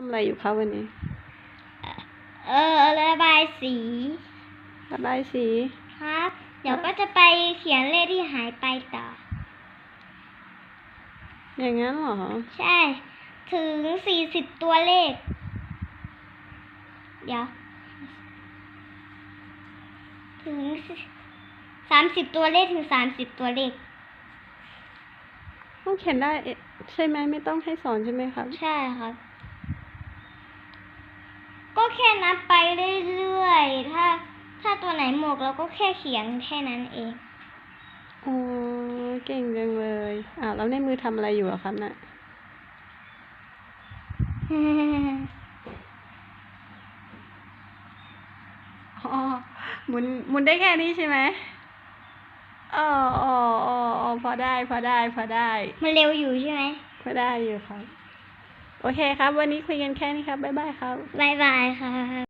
ทำอะไรอยู่คะวันนี้ เออระบายสี ระบายสี ครับ เดี๋ยวก็จะไปเขียนเลขที่หายไปต่อ อย่างนั้นเหรอ ใช่ ถึงสี่สิบตัวเลข เดี๋ยว ถึงสามสิบตัวเลขถึงสามสิบตัวเลข ต้องเขียนได้เอ๊ะใช่ไหมไม่ต้องให้สอนใช่ไหมครับ ใช่ครับก็ แค่นับไปเรื่อยๆ ถ้า ถ้าตัวไหนหมวกเราก็แค่เขียนแค่นั้นเอง โอ้เก่งจังเลยอ่าแล้วในมือทำอะไรอยู่อะครับน่ะ อ๋อหมุนหมุนได้แค่นี้ใช่ไหมอ๋ออ๋ออ๋ออ๋อพอได้ พอได้ พอได้ มันเร็วอยู่ใช่ไหม พอได้อยู่ครับ โอเคครับ วันนี้คุยกันแค่นี้ครับ บ๊ายบายครับบายบายค่ะ